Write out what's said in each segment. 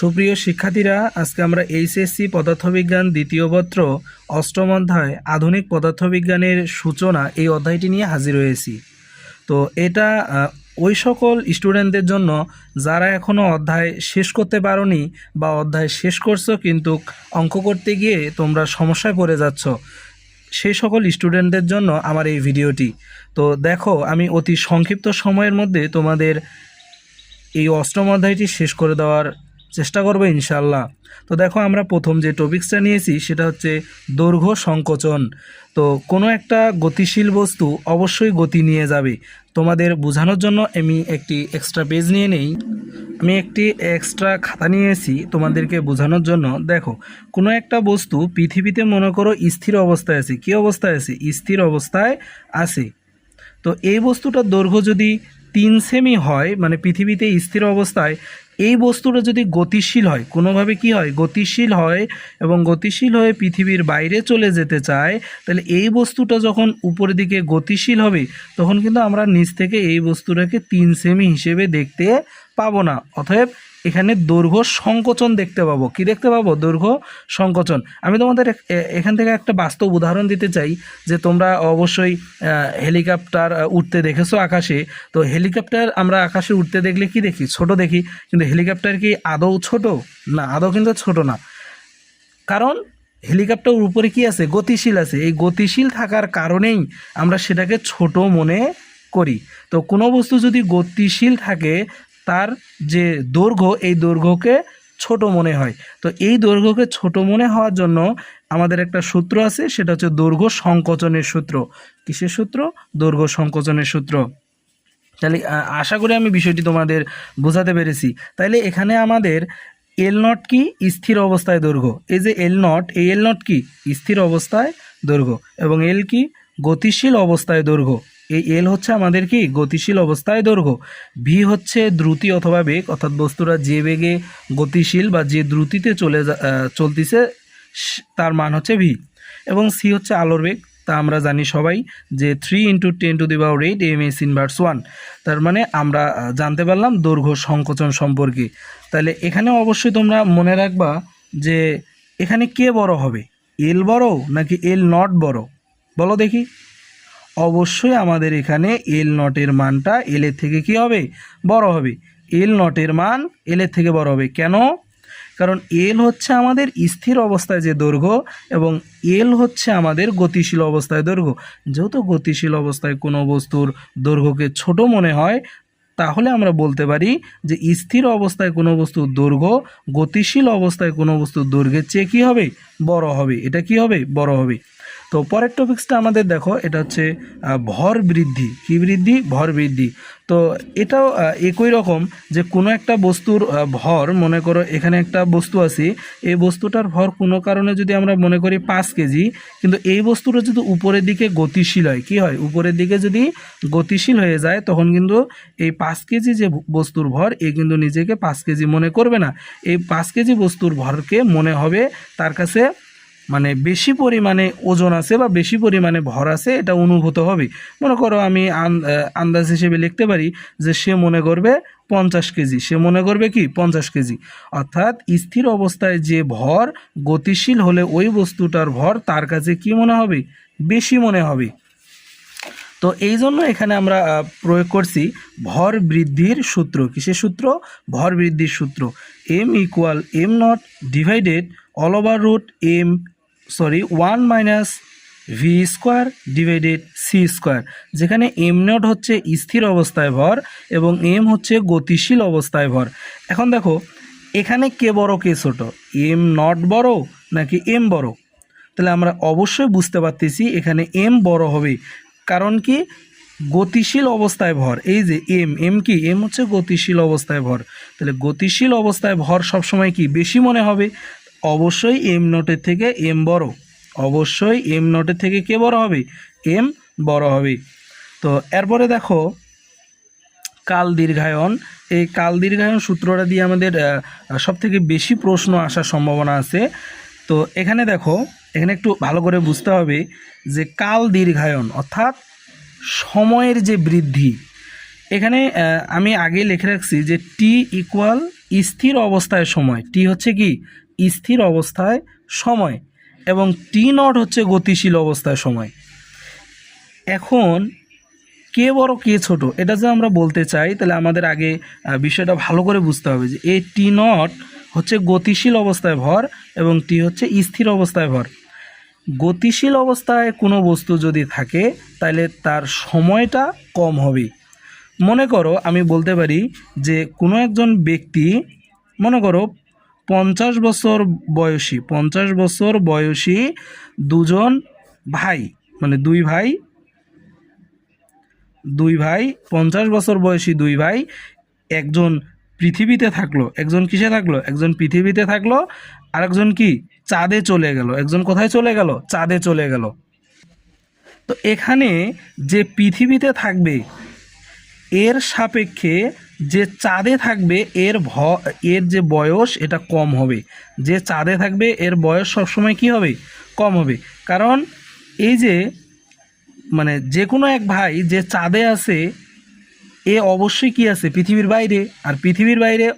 সুপ্রিয় শিক্ষার্থীরা, আজকে আমরা এইচএসসি পদার্থবিজ্ঞান দ্বিতীয় পত্র অষ্টম অধ্যায় আধুনিক পদার্থবিজ্ঞানের সূচনা এই অধ্যায়টি নিয়ে হাজির হয়েছি। তো এটা ওই সকল স্টুডেন্টদের জন্য যারা এখনও অধ্যায় শেষ করতে পারোনি বা অধ্যায় শেষ করছ কিন্তু অঙ্ক করতে গিয়ে তোমরা সমস্যায় পড়ে যাচ্ছ, সেই সকল স্টুডেন্টদের জন্য আমার এই ভিডিওটি। তো দেখো, আমি অতি সংক্ষিপ্ত সময়ের মধ্যে তোমাদের এই অষ্টম অধ্যায়টি শেষ করে দেওয়ার চেষ্টা করব ইনশাল্লাহ তো দেখো আমরা প্রথম যে টপিক্সটা নিয়েছি সেটা হচ্ছে দৈর্ঘ্য সংকোচন। তো কোনো একটা গতিশীল বস্তু অবশ্যই গতি নিয়ে যাবে। তোমাদের বোঝানোর জন্য আমি একটি এক্সট্রা পেজ নিয়ে নেই। আমি একটি এক্সট্রা খাতা নিয়েছি তোমাদেরকে বোঝানোর জন্য। দেখো, কোনো একটা বস্তু পৃথিবীতে মনে করো স্থির অবস্থায় আছে। কী অবস্থায় আছে? স্থির অবস্থায় আছে। তো এই বস্তুটার দৈর্ঘ্য যদি তিন সেমি হয় মানে পৃথিবীতে স্থির অবস্থায় এই বস্তুটা যদি গতিশীল হয়, কোনোভাবে কি হয়? গতিশীল হয় এবং গতিশীল হয়ে পৃথিবীর বাইরে চলে যেতে চায়, তাহলে এই বস্তুটা যখন উপরের দিকে গতিশীল হবে, তখন কিন্তু আমরা নিচ থেকে এই বস্তুটাকে তিন সেমি হিসেবে দেখতে পাবো না। অতএব এখানে দৈর্ঘ্য সংকোচন দেখতে পাবো। কি দেখতে পাবো? দৈর্ঘ্য সংকোচন। আমি তোমাদের এখান থেকে একটা বাস্তব উদাহরণ দিতে চাই, যে তোমরা অবশ্যই হেলিকপ্টার উঠতে দেখেছ আকাশে। তো হেলিকপ্টার আমরা আকাশে উঠতে দেখলে কি দেখি? ছোট দেখি। কিন্তু হেলিকপ্টার কি আদৌ ছোট? না, আদৌ কিন্তু ছোট না। কারণ হেলিকপ্টার উপরে কি আছে? গতিশীল আছে। এই গতিশীল থাকার কারণেই আমরা সেটাকে ছোট মনে করি। তো কোনো বস্তু যদি গতিশীল থাকে তার যে দৈর্ঘ্য, এই দৈর্ঘ্যকে ছোট মনে হয়। তো এই দৈর্ঘ্যকে ছোট মনে হওয়ার জন্য আমাদের একটা সূত্র আছে, সেটা হচ্ছে দৈর্ঘ্য সংকোচনের সূত্র। কিসের সূত্র? দৈর্ঘ্য সংকোচনের সূত্র। তাহলে আশা করি আমি বিষয়টি তোমাদের বোঝাতে পেরেছি। তাইলে এখানে আমাদের এল নট কি? স্থির অবস্থায় দৈর্ঘ্য। এই যে এল নট এই এল নট কি? স্থির অবস্থায় দৈর্ঘ্য। এবং এল কি? গতিশীল অবস্থায় দৈর্ঘ্য। এই এল হচ্ছে আমাদের কি? গতিশীল অবস্থায় দৈর্ঘ্য। ভি হচ্ছে দ্রুতি অথবা বেগ, অর্থাৎ বস্তুরা যে বেগে গতিশীল বা যে দ্রুতিতে চলে চলতিছে তার মান হচ্ছে ভি। এবং সি হচ্ছে আলোর বেগ। তা আমরা জানি সবাই যে three into ten to the power eight M S inverse one তার মানে আমরা জানতে পারলাম দৈর্ঘ্য সংকোচন সম্পর্কে। তাহলে এখানে অবশ্যই তোমরা মনে রাখবা যে এখানে কে বড় হবে? এল বড় নাকি এল নট বড়? বলো দেখি। অবশ্যই আমাদের এখানে এল নটের মানটা এল এর থেকে কি হবে? বড় হবে। এল নটের মান এল এর থেকে বড় হবে। কেন? কারণ এল হচ্ছে আমাদের স্থির অবস্থায় যে দৈর্ঘ্য এবং এল হচ্ছে আমাদের গতিশীল অবস্থায় দৈর্ঘ্য। যেহেতু গতিশীল অবস্থায় কোনো বস্তুর দৈর্ঘ্যকে ছোট মনে হয়, তাহলে আমরা বলতে পারি যে স্থির অবস্থায় কোনো বস্তুর দৈর্ঘ্য, গতিশীল অবস্থায় কোনো বস্তুর দৈর্ঘ্যের চেয়ে কী হবে? বড় হবে। এটা কি হবে? বড় হবে। তো পরের টপিক্সটা আমাদের দেখো, এটা হচ্ছে ভর বৃদ্ধি। কি বৃদ্ধি? ভর বৃদ্ধি। তো এটাও একই রকম যে কোনো একটা বস্তুর ভর, মনে করো এখানে একটা বস্তু আছে, এই বস্তুটার ভর কোনো কারণে যদি আমরা মনে করি পাঁচ কেজি, কিন্তু এই বস্তুটা যদি উপরের দিকে গতিশীল হয়, কি হয়? উপরের দিকে যদি গতিশীল হয়ে যায়, তখন কিন্তু এই পাঁচ কেজি যে বস্তুর ভর, এ কিন্তু নিজেকে পাঁচ কেজি মনে করবে না। এই পাঁচ কেজি বস্তুর ভরকে মনে হবে তার কাছে মানে বেশি পরিমাণে ওজন আছে বা বেশি পরিমাণে ভর আছে, এটা অনুভূত হবে। মনে করো আমি আন্দাজ হিসেবে লিখতে পারি যে সে মনে করবে পঞ্চাশ কেজি, সে মনে করবে কি পঞ্চাশ কেজি। অর্থাৎ স্থির অবস্থায় যে ভর গতিশীল হলে ওই বস্তুটার ভর তার কাছে কি মনে হবে? বেশি মনে হবে। তো এই জন্য এখানে আমরা প্রয়োগ করছি ভর বৃদ্ধির সূত্র। কিসের সূত্র? ভর বৃদ্ধির সূত্র। M equal M not divided all over root M sorry one minus V square divided C square যেখানে এম নট হচ্ছে স্থির অবস্থায় ভর এবং এম হচ্ছে গতিশীল অবস্থায় ভর। এখন দেখো, এখানে কে বড়, কে ছোট? এম নট বড় নাকি এম বড়? তাহলে আমরা অবশ্যই বুঝতে পারতেছি এখানে এম বড় হবে। কারণ কি? গতিশীল অবস্থায় ভর। এই যে এম এম কি? এম হচ্ছে গতিশীল অবস্থায় ভর। তাহলে গতিশীল অবস্থায় ভর সবসময় কি? বেশি মনে হবে। অবশ্যই এম নোটের থেকে এম বড়। অবশ্যই এম নোটের থেকে কে বড় হবে? এম বড় হবে। তো এরপরে দেখো, কাল দীর্ঘায়ন। এই কাল দীর্ঘায়ন সূত্রটা দিয়ে আমাদের সব থেকে বেশি প্রশ্ন আসার সম্ভাবনা আছে। তো এখানে দেখো, এখানে একটু ভালো করে বুঝতে হবে যে কাল দীর্ঘায়ন অর্থাৎ সময়ের যে বৃদ্ধি। এখানে আমি আগে লিখে রাখছি যে টি ইকুয়াল স্থির অবস্থায় সময়। টি হচ্ছে কি? স্থির অবস্থায় সময় এবং টি নট হচ্ছে গতিশীল অবস্থায় সময়। এখন কে বড়, কে ছোট, এটা যে আমরা বলতে চাই, তাহলে আমাদের আগে বিষয়টা ভালো করে বুঝতে হবে যে এই টি নট হচ্ছে গতিশীল অবস্থায় ভর এবং টি হচ্ছে স্থির অবস্থায় ভর। গতিশীল অবস্থায় কোনো বস্তু যদি থাকে, তাহলে তার সময়টা কম হবে। মনে করো, আমি বলতে পারি যে কোনো একজন ব্যক্তি, মনে করো পঞ্চাশ বছর বয়সী, পঞ্চাশ বছর বয়সী দুজন ভাই মানে দুই ভাই দুই ভাই, পঞ্চাশ বছর বয়সী দুই ভাই, একজন পৃথিবীতে থাকল, একজন কিসে থাকল? একজন পৃথিবীতে থাকল, আরেকজন কি? চাঁদে চলে গেল। একজন কোথায় চলে গেল? চাঁদে চলে গেল। তো এখানে যে পৃথিবীতে থাকবে, এর সাপেক্ষে যে চাঁদে থাকবে এর ভ, এর যে বয়স, এটা কম হবে। যে চাঁদে থাকবে এর বয়স সবসময় কি হবে? কম হবে। কারণ এই যে মানে যে কোনো এক ভাই যে চাঁদে আছে, এ অবশ্যই কি আছে? পৃথিবীর বাইরে। আর পৃথিবীর বাইরে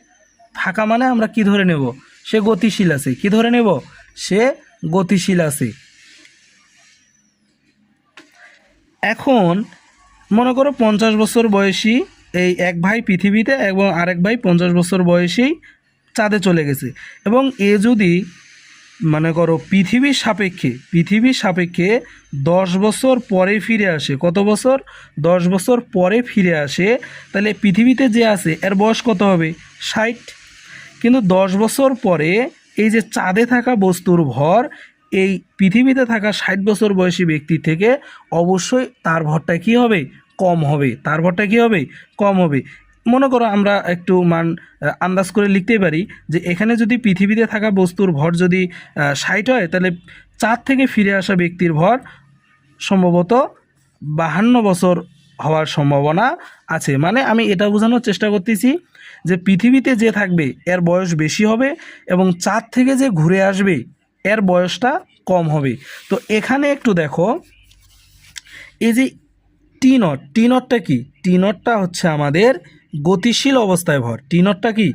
থাকা মানে আমরা কি ধরে নেব? সে গতিশীল আছে। কি ধরে নেব? সে গতিশীল আছে। এখন মনে করো পঞ্চাশ বছর বয়সী এই এক ভাই পৃথিবীতে এবং আরেক ভাই পঞ্চাশ বছর বয়সেই চাঁদে চলে গেছে। এবং এ যদি মনে করো পৃথিবীর সাপেক্ষে পৃথিবীর সাপেক্ষে দশ বছর পরে ফিরে আসে, কত বছর? দশ বছর পরে ফিরে আসে, তাহলে পৃথিবীতে যে আছে, এর বয়স কত হবে? ষাট। কিন্তু দশ বছর পরে এই যে চাঁদে থাকা বস্তুর ভর, এই পৃথিবীতে থাকা ষাট বছর বয়সী ব্যক্তি থেকে অবশ্যই তার ভরটা কি হবে? কম হবে, তার ভরটা কী হবে? কম হবে। মনে করো আমরা একটু মান আন্দাজ করে লিখতেই পারি যে এখানে যদি পৃথিবীতে থাকা বস্তুর ভর যদি ষাট হয়, তাহলে চাঁদ থেকে ফিরে আসা ব্যক্তির ভর সম্ভবত বাহান্ন বছর হওয়ার সম্ভাবনা আছে। মানে আমি এটা বোঝানোর চেষ্টা করতেছি যে পৃথিবীতে যে থাকবে, এর বয়স বেশি হবে এবং চাঁদ থেকে যে ঘুরে আসবে, এর বয়সটা কম হবে। তো এখানে একটু দেখো, এই যে টি নট টি নটটা কি? টি নটটা হচ্ছে আমাদের গতিশীল অবস্থায় ভর। টি নটটা কি?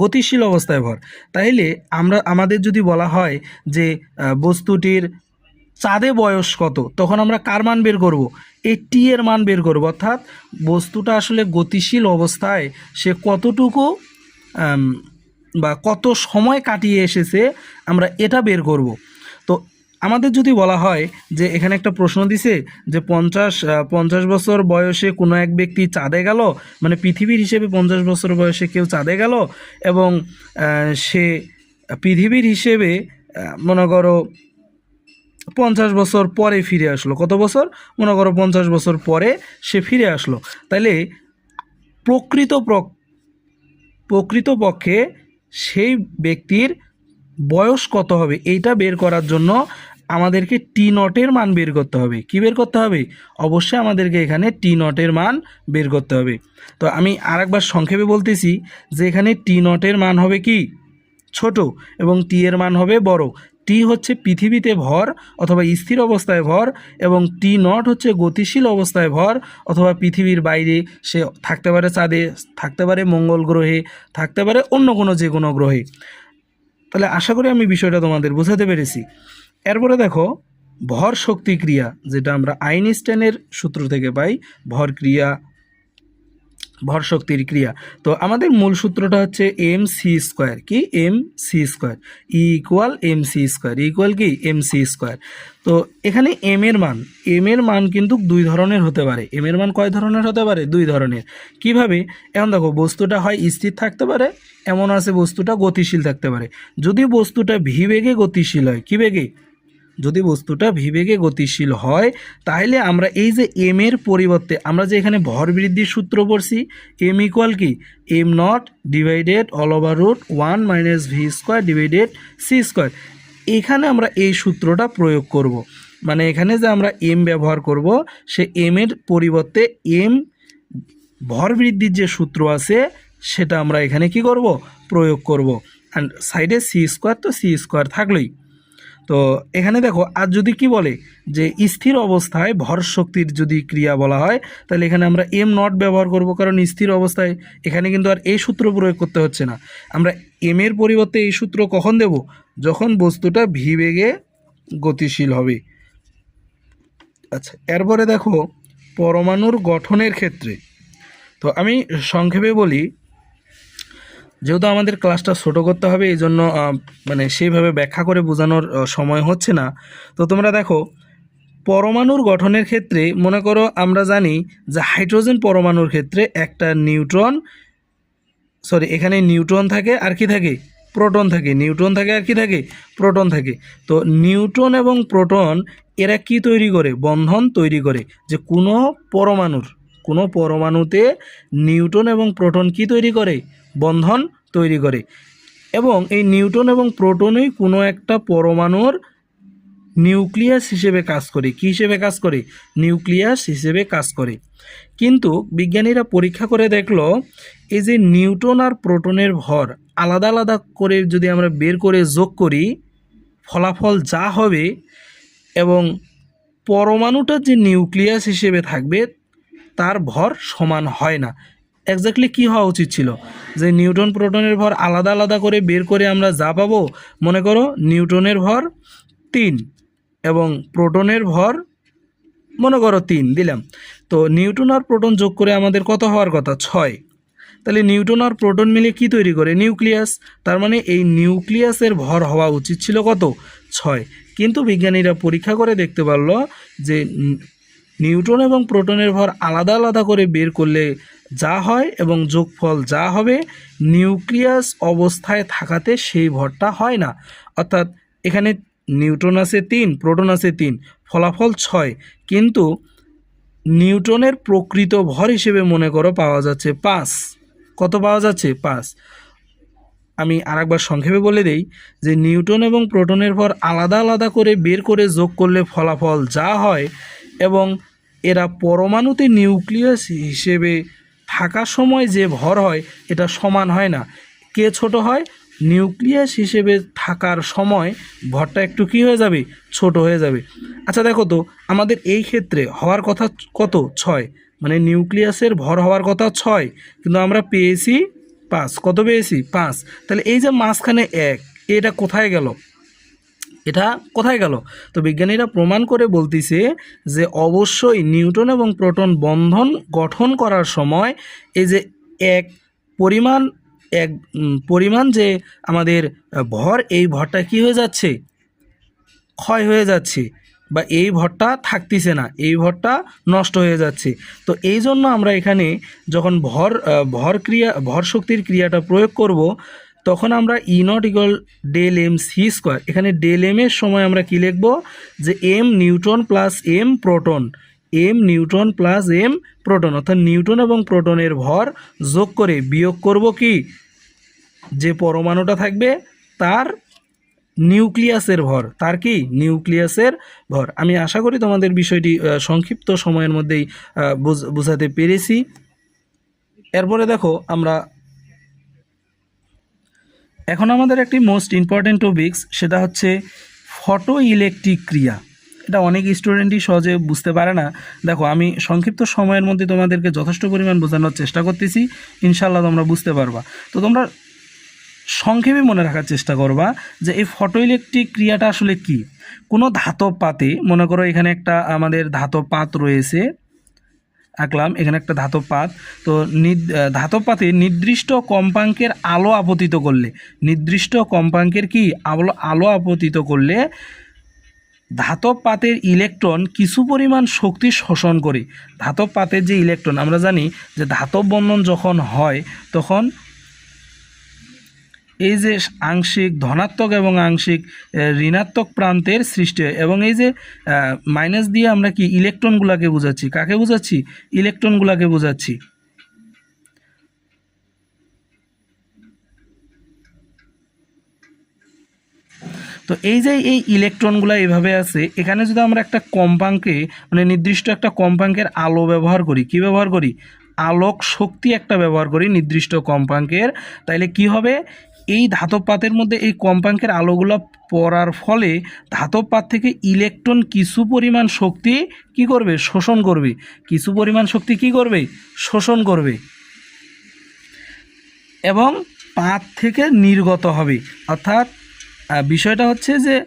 গতিশীল অবস্থায় ভর। তাইলে আমরা, আমাদের যদি বলা হয় যে বস্তুটির চাঁদে বয়স কত, তখন আমরা কার মান বের করব? এই টি এর মান বের করব। অর্থাৎ বস্তুটা আসলে গতিশীল অবস্থায় সে কতটুকু বা কত সময় কাটিয়ে এসেছে, আমরা এটা বের করব। আমাদের যদি বলা হয় যে এখানে একটা প্রশ্ন দিছে যে পঞ্চাশ পঞ্চাশ বছর বয়সে কোনো এক ব্যক্তি চাঁদে গেল? মানে পৃথিবীর হিসেবে পঞ্চাশ বছর বয়সে কেউ চাঁদে গেল? এবং সে পৃথিবীর হিসেবে মনে করো পঞ্চাশ বছর পরে ফিরে আসলো। কত বছর? মনে করো পঞ্চাশ বছর পরে সে ফিরে আসলো। তাইলে প্রকৃত প্র- প্রকৃতপক্ষে সেই ব্যক্তির বয়স কত হবে? এইটা বের করার জন্য আমাদেরকে টি নটের মান বের করতে হবে। কি বের করতে হবে? অবশ্যই আমাদেরকে এখানে টি নটের মান বের করতে হবে। তো আমি আরেকবার সংক্ষেপে বলতেছি যে এখানে টি নটের মান হবে কি? ছোট এবং টি এর মান হবে বড়। টি হচ্ছে পৃথিবীতে ভর অথবা স্থির অবস্থায় ভর এবং টি নট হচ্ছে গতিশীল অবস্থায় ভর অথবা পৃথিবীর বাইরে সে থাকতে পারে চাঁদে, থাকতে পারে মঙ্গল গ্রহে, থাকতে পারে অন্য কোনো যে কোনো গ্রহে। তাহলে আশা করি আমি বিষয়টা তোমাদের বোঝাতে পেরেছি। এরপরে দেখো, ভর শক্তি ক্রিয়া, যেটা আমরা আইনস্টাইনের সূত্র থেকে পাই, ভর ক্রিয়া, ভর শক্তির ক্রিয়া। তো আমাদের মূল সূত্রটা হচ্ছে এম সি স্কোয়ার কি? M C square equal M C square equal কি? এম সি স্কোয়ার তো এখানে এম এর মান এম এর মান কিন্তু দুই ধরনের হতে পারে। এম এর মান কয় ধরনের হতে পারে? দুই ধরনের। কীভাবে? এখন দেখো, বস্তুটা হয় স্থির থাকতে পারে, এমন আছে বস্তুটা গতিশীল থাকতে পারে। যদি বস্তুটা ভি বেগে গতিশীল হয় কি বেগে যদি বস্তুটা ভিবেগে গতিশীল হয় তাহলে আমরা এই যে এম এর পরিবর্তে আমরা যে এখানে ভর বৃদ্ধির সূত্র পড়ছি এম ইকুয়াল কি? M not divided all over root one minus V square divided C square এখানে আমরা এই সূত্রটা প্রয়োগ করব। মানে এখানে যে আমরা এম ব্যবহার করব, সে এম এর পরিবর্তে এম ভর বৃদ্ধির যে সূত্র আছে, সেটা আমরা এখানে কি করব? প্রয়োগ করব। অ্যান্ড সাইডে সি স্কোয়ার তো সি স্কোয়ার থাকলোই। তো এখানে দেখো, আর যদি কি বলে যে স্থির অবস্থায় ভর শক্তির যদি ক্রিয়া বলা হয়, তাহলে এখানে আমরা এম নট ব্যবহার করব, কারণ স্থির অবস্থায় এখানে কিন্তু আর এই সূত্র প্রয়োগ করতে হচ্ছে না। আমরা এম এর পরিবর্তে এই সূত্র কখন দেব? যখন বস্তুটা ভি বেগে গতিশীল হবে। আচ্ছা এরপরে দেখো, পরমাণুর গঠনের ক্ষেত্রে। তো আমি সংক্ষেপে বলি যেহেতু আমাদের ক্লাসটা ছোটো করতে হবে, এই জন্য মানে সেইভাবে ব্যাখ্যা করে বোঝানোর সময় হচ্ছে না। তো তোমরা দেখো, পরমাণুর গঠনের ক্ষেত্রে মনে করো আমরা জানি যে হাইড্রোজেন পরমাণুর ক্ষেত্রে একটা নিউট্রন সরি এখানে নিউট্রন থাকে আর কি থাকে? প্রোটন থাকে। নিউট্রন থাকে আর কি থাকে? প্রোটন থাকে। তো নিউট্রন এবং প্রোটন এরা কি তৈরি করে? বন্ধন তৈরি করে। যে কোনো পরমাণুর, কোনো পরমাণুতে নিউট্রন এবং প্রোটন কি তৈরি করে? বন্ধন তৈরি করে। এবং এই নিউট্রন এবং প্রোটনই কোনো একটা পরমাণুর নিউক্লিয়াস হিসেবে কাজ করে। কী হিসেবে কাজ করে? নিউক্লিয়াস হিসেবে কাজ করে। কিন্তু বিজ্ঞানীরা পরীক্ষা করে দেখল, এই যে নিউট্রন আর প্রোটনের ভর আলাদা আলাদা করে যদি আমরা বের করে যোগ করি, ফলাফল যা হবে এবং পরমাণুটা যে নিউক্লিয়াস হিসেবে থাকবে, তার ভর সমান হয় না। এক্স্যাক্টলি কী হওয়া উচিত ছিল? যে নিউটন প্রোটনের ভর আলাদা আলাদা করে বের করে আমরা যা পাবো, মনে করো নিউটনের ভর তিন এবং প্রোটনের ভর মনে করো তিন, দিলাম। তো নিউটন আর প্রোটন যোগ করে আমাদের কত হওয়ার কথা? ছয়। তাহলে নিউটন আর প্রোটন মিলে কি তৈরি করে? নিউক্লিয়াস। তার মানে এই নিউক্লিয়াসের ভর হওয়া উচিত ছিল কত? ছয়। কিন্তু বিজ্ঞানীরা পরীক্ষা করে দেখতে পারল যে নিউটন এবং প্রোটনের ভর আলাদা আলাদা করে বের করলে যা হয় এবং যোগফল যা হবে, নিউক্লিয়াস অবস্থায় থাকাতে সেই ভরটা হয় না। অর্থাৎ এখানে নিউটন আছে তিন, প্রোটন আছে তিন, ফলাফল ছয়। কিন্তু নিউটনের প্রকৃত ভর হিসেবে মনে করো পাওয়া যাচ্ছে পাঁচ। কত পাওয়া যাচ্ছে? পাঁচ। আমি আরেকবার সংক্ষেপে বলে দেই যে নিউটন এবং প্রোটনের ভর আলাদা আলাদা করে বের করে যোগ করলে ফলাফল যা হয় এবং এরা পরমাণুতে নিউক্লিয়াস হিসেবে থাকার সময় যে ভর হয়, এটা সমান হয় না। কে ছোট হয়? নিউক্লিয়াস হিসেবে থাকার সময় ভরটা একটু কী হয়ে যাবে? ছোট হয়ে যাবে। আচ্ছা দেখো তো, আমাদের এই ক্ষেত্রে হওয়ার কথা কত? ছয়। মানে নিউক্লিয়াসের ভর হওয়ার কথা ছয়। কিন্তু আমরা পেয়েছি পাঁচ। কত পেয়েছি? পাঁচ। তাহলে এই যে মাঝখানে এক, এটা কোথায় গেল? এটা কোথায় গেল? তো বিজ্ঞানীরা প্রমাণ করে বলতিছে যে অবশ্যই নিউটন এবং প্রোটন বন্ধন গঠন করার সময় এই যে এক পরিমাণ এক পরিমাণ যে আমাদের ভর, এই ভরটা কি হয়ে যাচ্ছে? ক্ষয় হয়ে যাচ্ছে বা এই ভরটা থাকতিছে না, এই ভরটা নষ্ট হয়ে যাচ্ছে। তো এই জন্য আমরা এখানে যখন ভর ভর ক্রিয়া, ভর শক্তির ক্রিয়াটা প্রয়োগ করব তখন আমরা E not equal del M C square এখানে ডেল এম এর সময় আমরা কি লিখব? যে M neutron plus M proton M neutron plus M proton, অর্থাৎ নিউটন এবং প্রোটনের ভর যোগ করে বিয়োগ করব কি? যে পরমাণুটা থাকবে তার নিউক্লিয়াসের ভর, তার কি? নিউক্লিয়াসের ভর। আমি আশা করি তোমাদের বিষয়টি সংক্ষিপ্ত সময়ের মধ্যেই বোঝাতে পেরেছি। এরপরে দেখো, আমরা এখন আমাদের একটি মোস্ট ইম্পর্ট্যান্ট টপিকস সেটা হচ্ছে ফটো ইলেকট্রিক ক্রিয়া। এটা অনেক স্টুডেন্টই সহজে বুঝতে পারে না। দেখো, আমি সংক্ষিপ্ত সময়ের মধ্যে তোমাদেরকে যথেষ্ট পরিমাণ বোঝানোর চেষ্টা করতেছি। ইনশাল্লাহ তোমরা বুঝতে পারবা। তো তোমরা সংক্ষেপে মনে রাখার চেষ্টা করবা যে এই ফটো ইলেকট্রিক ক্রিয়াটা আসলে কি? কোনো ধাতব পাতে, মনে করো এখানে একটা আমাদের ধাতব পাত রয়েছে আঁকলাম, এখানে একটা ধাতব পাত। তো ধাতব পাতে নির্দিষ্ট কম্পাঙ্কের আলো আপতিত করলে, নির্দিষ্ট কম্পাঙ্কের কি? আলো আলো আপতিত করলে ধাতব পাতের ইলেকট্রন কিছু পরিমাণ শক্তি শোষণ করে। ধাতব পাতের যে ইলেকট্রন, আমরা জানি যে ধাতব বন্ধন যখন হয়, তখন এই যে আংশিক ধনাত্মক এবং আংশিক ঋণাত্মক প্রান্তের সৃষ্টি হয়। এবং এই যে মাইনাস দিয়ে আমরা কি ইলেকট্রনগুলোকে বোঝাচ্ছি? কাকে বোঝাচ্ছি? ইলেকট্রনগুলোকে বোঝাচ্ছি। তো এই যে এই ইলেকট্রনগুলো এভাবে আছে, এখানে যদি আমরা একটা কম্পাঙ্কে মানে নির্দিষ্ট একটা কম্পাঙ্কের আলো ব্যবহার করি, কি ব্যবহার করি? আলোক শক্তি একটা ব্যবহার করি নির্দিষ্ট কম্পাঙ্কের। তাইলে কি হবে? এই ধাতব পাতের মধ্যে এই কম্পাঙ্কের আলোগুলো পড়ার ফলে ধাতব পাত থেকে ইলেকট্রন কিছু পরিমাণ শক্তি কি করবে? শোষণ করবে। কিছু পরিমাণ শক্তি কি করবে? শোষণ করবে। এবং পাত থেকে নির্গত হবে। অর্থাৎ বিষয়টা হচ্ছে যে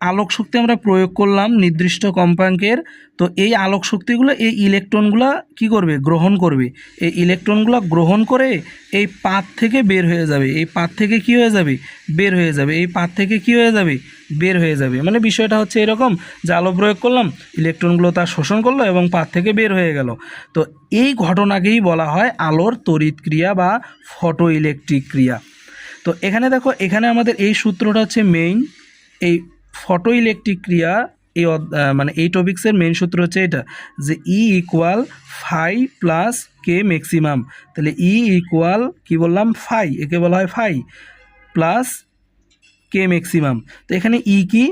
আলোক শক্তি আমরা প্রয়োগ করলাম নির্দিষ্ট কম্পাঙ্কের। তো এই আলোক শক্তিগুলো এই ইলেকট্রনগুলো কি করবে? গ্রহণ করবে। এই ইলেকট্রনগুলো গ্রহণ করে এই পাত থেকে বের হয়ে যাবে। এই পাত থেকে কি হয়ে যাবে? বের হয়ে যাবে। এই পাত থেকে কি হয়ে যাবে? বের হয়ে যাবে। মানে বিষয়টা হচ্ছে এরকম, যে আলো প্রয়োগ করলাম, ইলেকট্রনগুলো তার শোষণ করল এবং পাত থেকে বের হয়ে গেল। তো এই ঘটনাকেই বলা হয় আলোর তড়িৎ ক্রিয়া বা ফটো ইলেকট্রিক ক্রিয়া। তো এখানে দেখো, এখানে আমাদের এই সূত্রটা হচ্ছে মেইন এই ফটো ইলেকট্রিক ক্রিয়া এই মানে এই টপিক্সের মেন সূত্র হচ্ছে এটা, যে E equal phi plus K maximum তাহলে ই ইকুয়াল কি বললাম? ফাই একে বলা হয় ফাই প্লাস কে ম্যাক্সিমাম তো এখানে ই কি?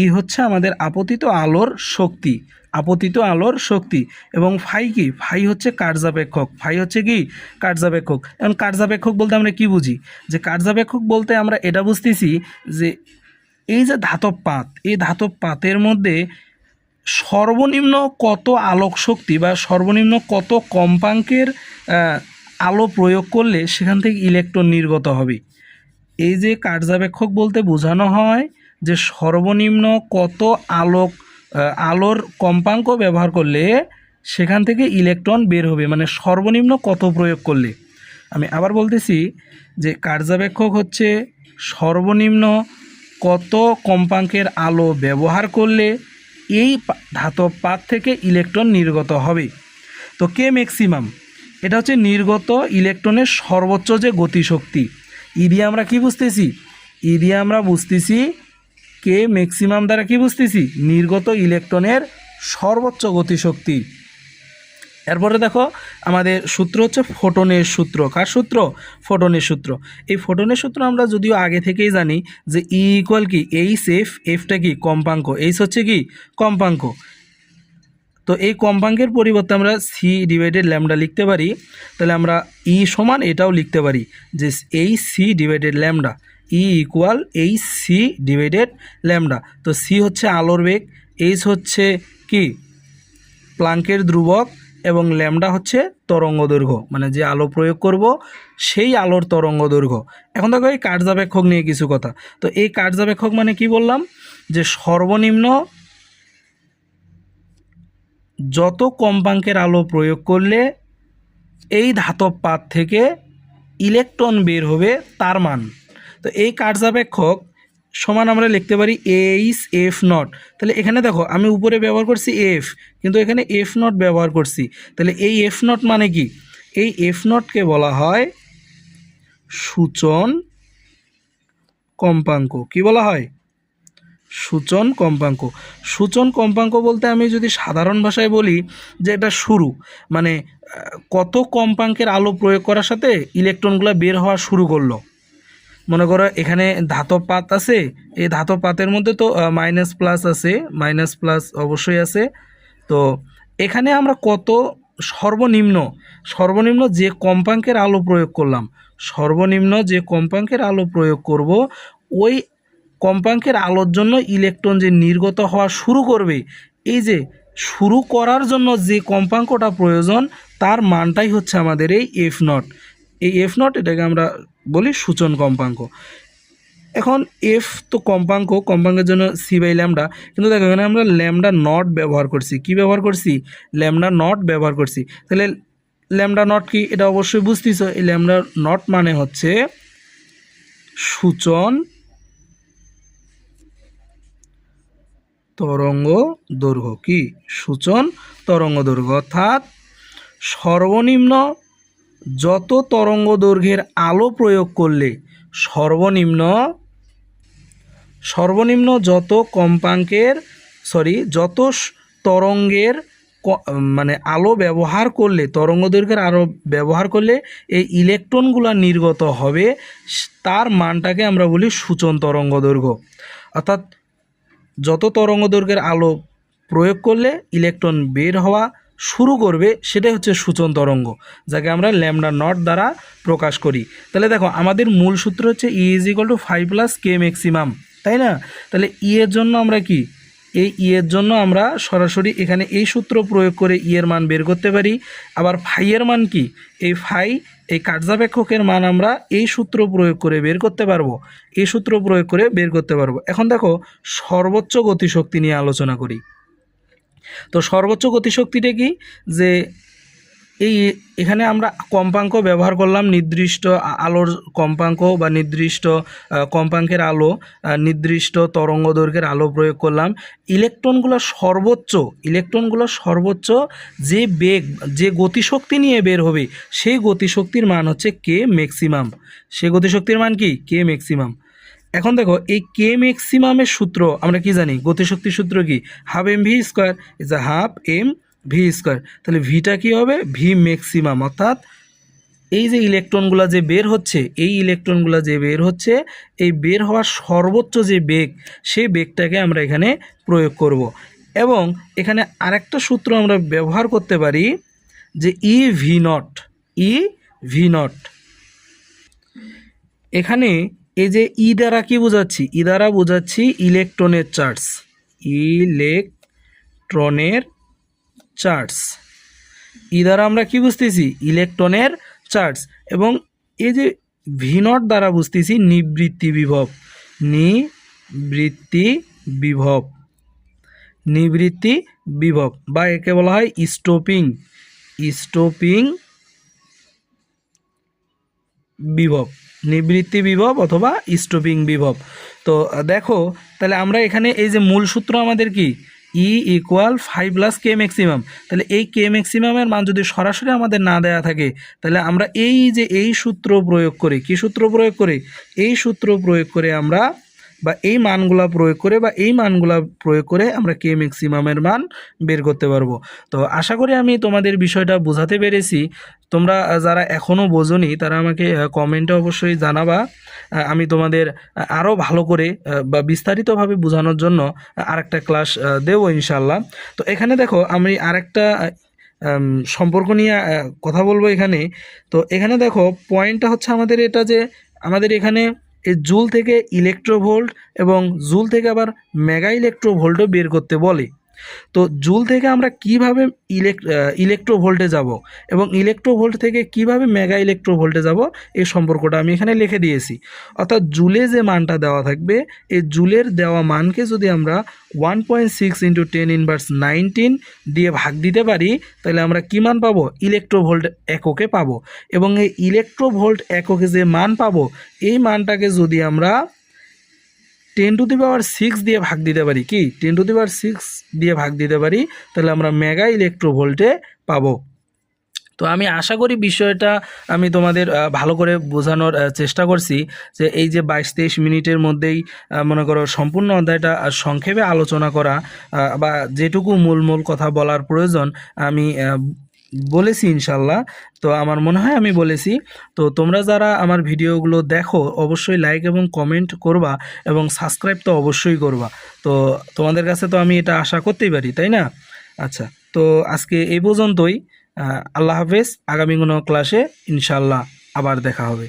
ই হচ্ছে আমাদের আপতিত আলোর শক্তি, আপতিত আলোর শক্তি। এবং ফাই কি? ফাই হচ্ছে কার্যাপেক্ষক। ফাই হচ্ছে কি? কার্যাপেক্ষক। এখন কার্যাপেক্ষক বলতে আমরা কি বুঝি? যে কার্যাপেক্ষক বলতে আমরা এটা বুঝতেছি যে এই যে ধাতব পাত, এই ধাতব পাতের মধ্যে সর্বনিম্ন কত আলোক শক্তি বা সর্বনিম্ন কত কম্পাঙ্কের আলো প্রয়োগ করলে সেখান থেকে ইলেকট্রন নির্গত হবে? এই যে কার্যাপেক্ষক বলতে বোঝানো হয় যে সর্বনিম্ন কত আলোক আলোর কম্পাঙ্ক ব্যবহার করলে সেখান থেকে ইলেকট্রন বের হবে মানে সর্বনিম্ন কত প্রয়োগ করলে? আমি আবার বলতেছি যে কার্যাপেক্ষক হচ্ছে সর্বনিম্ন কত কম্পাঙ্কের আলো ব্যবহার করলে এই ধাতব পাত থেকে ইলেকট্রন নির্গত হবে? তো কে ম্যাক্সিমাম? এটা হচ্ছে নির্গত ইলেকট্রনের সর্বোচ্চ যে গতিশক্তি। ই আমরা কি বুঝতেছি? ই আমরা বুঝতেছি কে ম্যাক্সিমাম দ্বারা কি বুঝতেছি? নির্গত ইলেকট্রনের সর্বোচ্চ গতিশক্তি। এরপরে দেখো, আমাদের সূত্র হচ্ছে ফোটনের সূত্র। কার সূত্র? ফোটনের সূত্র। এই ফোটনের সূত্র আমরা যদিও আগে থেকেই জানি যে ই ইকুয়াল কি? এইচ এফ এফটা কি? কম্পাঙ্ক। এইচ হচ্ছে কি? কম্পাঙ্ক। তো এই কম্পাঙ্কের পরিবর্তে আমরা সি ডিভাইডেড ল্যামডা লিখতে পারি। তাহলে আমরা ই সমান এটাও লিখতে পারি যে H C divided lambda E equal H C divided lambda তো সি হচ্ছে আলোর বেগ। এইচ হচ্ছে কি? প্লাঙ্কের ধ্রুবক। এবং ল্যামডা হচ্ছে তরঙ্গ দৈর্ঘ্য মানে যে আলো প্রয়োগ করব সেই আলোর তরঙ্গ দৈর্ঘ্য। এখন দেখো এই কার্যাপেক্ষক নিয়ে কিছু কথা। তো এই কার্যাপেক্ষক মানে কি বললাম? যে সর্বনিম্ন যত কম্পাঙ্কের আলো প্রয়োগ করলে এই ধাতব পাত থেকে ইলেকট্রন বের হবে তার মান। তো এই কার্যাপেক্ষক সমান আমরা লিখতে পারি এইচ এফ নট তাহলে এখানে দেখো, আমি উপরে ব্যবহার করছি এফ কিন্তু এখানে এফ নট ব্যবহার করছি। তাহলে এই এফ নট মানে কি? এই এফ নটকে বলা হয় সূচন কম্পাঙ্ক। কি বলা হয়? সূচন কম্পাঙ্ক। সূচন কম্পাঙ্ক বলতে আমি যদি সাধারণ ভাষায় বলি যে এটা শুরু মানে কত কম্পাঙ্কের আলো প্রয়োগ করার সাথে ইলেকট্রনগুলো বের হওয়া শুরু করল। মনে করো এখানে ধাতব পাত আছে, এই ধাতব পাতের মধ্যে তো মাইনাস প্লাস আছে মাইনাস প্লাস অবশ্যই আছে। তো এখানে আমরা কত সর্বনিম্ন সর্বনিম্ন যে কম্পাঙ্কের আলো প্রয়োগ করলাম, সর্বনিম্ন যে কম্পাঙ্কের আলো প্রয়োগ করব, ওই কম্পাঙ্কের আলোর জন্য ইলেকট্রন যে নির্গত হওয়া শুরু করবে, এই যে শুরু করার জন্য যে কম্পাঙ্কটা প্রয়োজন, তার মানটাই হচ্ছে আমাদের এই এফ নট এই এফ নট এটাকে আমরা বলি সূচন কম্পাঙ্ক। এখন এফ তো কম্পাঙ্ক, কম্পাঙ্কের জন্য সি বাই ল্যামডা কিন্তু দেখো এখানে আমরা ল্যামডা নট ব্যবহার করছি। কি ব্যবহার করছি? ল্যামডা নট ব্যবহার করছি। তাহলে ল্যামডা নট কি? এটা অবশ্যই বুঝতেছ, এই ল্যামডা নট মানে হচ্ছে সূচন তরঙ্গ দৈর্ঘ্য কি? সূচন তরঙ্গ দৈর্ঘ্য, অর্থাৎ সর্বনিম্ন যত তরঙ্গ দৈর্ঘ্যের আলো প্রয়োগ করলে সর্বনিম্ন সর্বনিম্ন যত কম্পাঙ্কের সরি যত তরঙ্গের মানে আলো ব্যবহার করলে, তরঙ্গ দৈর্ঘ্যের আলো ব্যবহার করলে এই ইলেকট্রনগুলো নির্গত হবে তার মানটাকে আমরা বলি সূচন তরঙ্গ দৈর্ঘ্য। অর্থাৎ যত তরঙ্গ দৈর্ঘ্যের আলো প্রয়োগ করলে ইলেকট্রন বের হওয়া শুরু করবে সেটাই হচ্ছে সূচন তরঙ্গ, যাকে আমরা ল্যামডা নট দ্বারা প্রকাশ করি। তাহলে দেখো, আমাদের মূল সূত্র হচ্ছে E is equal to five plus K maximum তাই না? তাহলে ই এর জন্য আমরা কি? এই ই এর জন্য আমরা সরাসরি এখানে এই সূত্র প্রয়োগ করে ই এর মান বের করতে পারি। আবার ফাই এর মান কি? এই ফাই এই কার্যাপেক্ষকের মান আমরা এই সূত্র প্রয়োগ করে বের করতে পারব। এই সূত্র প্রয়োগ করে বের করতে পারব। এখন দেখো, সর্বোচ্চ গতিশক্তি নিয়ে আলোচনা করি। তো সর্বোচ্চ গতিশক্তিটা কি? যে এই এখানে আমরা কম্পাঙ্ক ব্যবহার করলাম নির্দিষ্ট আলোর কম্পাঙ্ক বা নির্দিষ্ট কম্পাঙ্কের আলো নির্দিষ্ট তরঙ্গ দৈর্ঘ্যের আলো প্রয়োগ করলাম। ইলেকট্রনগুলো সর্বোচ্চ ইলেকট্রনগুলো সর্বোচ্চ যে বেগ, যে গতিশক্তি নিয়ে বের হবে, সেই গতিশক্তির মান হচ্ছে কে ম্যাক্সিমাম। সেই গতিশক্তির মান কি? K maximum. এখন দেখো, এই কে ম্যাক্সিমামের সূত্র, আমরা কি জানি? গতিশক্তির সূত্র কি? Half M V square is uh half M V square তাহলে ভিটা কি হবে? ভি ম্যাক্সিমাম অর্থাৎ এই যে ইলেকট্রনগুলো যে বের হচ্ছে, এই ইলেকট্রনগুলো যে বের হচ্ছে, এই বের হওয়ার সর্বোচ্চ যে বেগ, সেই বেগটাকে আমরা এখানে প্রয়োগ করব। এবং এখানে আরেকটা সূত্র আমরা ব্যবহার করতে পারি যে E V not E V not এখানে এই যে ই দ্বারা কি বোঝাচ্ছি? ই দ্বারা বোঝাচ্ছি ইলেকট্রনের চার্জ ইলেকট্রনের চার্জ ই দ্বারা আমরা কি বুঝতেছি? ইলেকট্রনের চার্জ এবং এই যে ভিনট দ্বারা বুঝতেছি নিবৃত্তি বিভব। নিবৃত্তি বিভব। নিবৃত্তি বিভব। বা একে বলা হয় স্টোপিং স্টোপিং বিভব। নিবৃত্তি বিভব অথবা স্টোপিং বিভব। তো, দেখো, তাহলে আমরা এখানে এই যে মূল সূত্র আমাদের কি? E equal five plus K maximum তাহলে এই কে ম্যাক্সিমামের মান যদি সরাসরি আমাদের না দেয়া থাকে, তাহলে আমরা এই যে এই সূত্র প্রয়োগ করে, কি সূত্র প্রয়োগ করে? এই সূত্র প্রয়োগ করে আমরা বা এই মানগুলা প্রয়োগ করে বা এই মানগুলা প্রয়োগ করে আমরা কে ম্যাক্সিমামের মান বের করতে পারব। তো আশা করি আমি তোমাদের বিষয়টা বোঝাতে পেরেছি। তোমরা যারা এখনও বোঝোনি, তারা আমাকে কমেন্টে অবশ্যই জানাবা। আমি তোমাদের আরও ভালো করে বা বিস্তারিতভাবে বোঝানোর জন্য আরেকটা ক্লাস দেবো ইনশাল্লাহ তো এখানে দেখো, আমি আরেকটা সম্পর্ক নিয়ে কথা বলব এখানে। তো এখানে দেখো পয়েন্টটা হচ্ছে আমাদের এটা যে, আমাদের এখানে এই জুল থেকে ইলেকট্রোভোল্ট এবং জুল থেকে আবার মেগা ইলেকট্রোভোল্টও বের করতে বলে। তো জুল থেকে আমরা কীভাবে ইলেক ইলেকট্রো ভোল্টে যাব এবং ইলেকট্রো ভোল্ট থেকে কীভাবে মেগা ইলেকট্রো ভোল্টে যাব এই সম্পর্কটা আমি এখানে লিখে দিয়েছি। অর্থাৎ জুলে যে মানটা দেওয়া থাকবে, এই জুলের দেওয়া মানকে যদি আমরা one point six into ten inverse nineteen দিয়ে ভাগ দিতে পারি, তাহলে আমরা কী মান পাবো? ইলেকট্রো ভোল্ট এককে পাবো। এবং এই ইলেকট্রো ভোল্ট এককে যে মান পাবো, এই মানটাকে যদি আমরা ten to the power six দিয়ে ভাগ দিতে পারি কি? Ten to the power six দিয়ে ভাগ দিতে পারি, তাহলে আমরা মেগা ইলেকট্রো ভোল্টে পাবো। তো আমি আশা করি বিষয়টা আমি তোমাদের ভালো করে বোঝানোর চেষ্টা করছি যে এই যে বাইশ তেইশ মিনিটের মধ্যেই মনে করো সম্পূর্ণ অধ্যায়টা সংক্ষেপে আলোচনা করা বা যেটুকু মূল মূল কথা বলার প্রয়োজন, আমি বলেছি ইনশাল্লাহ। তো আমার মনে হয় আমি বলেছি। তো তোমরা যারা আমার ভিডিওগুলো দেখো, অবশ্যই লাইক এবং কমেন্ট করবা এবং সাবস্ক্রাইব তো অবশ্যই করবা। তো তোমাদের কাছে তো আমি এটা আশা করতেই পারি, তাই না? আচ্ছা তো আজকে এই পর্যন্তই। আল্লাহ হাফেজ। আগামী কোনো ক্লাসে ইনশাল্লাহ আবার দেখা হবে।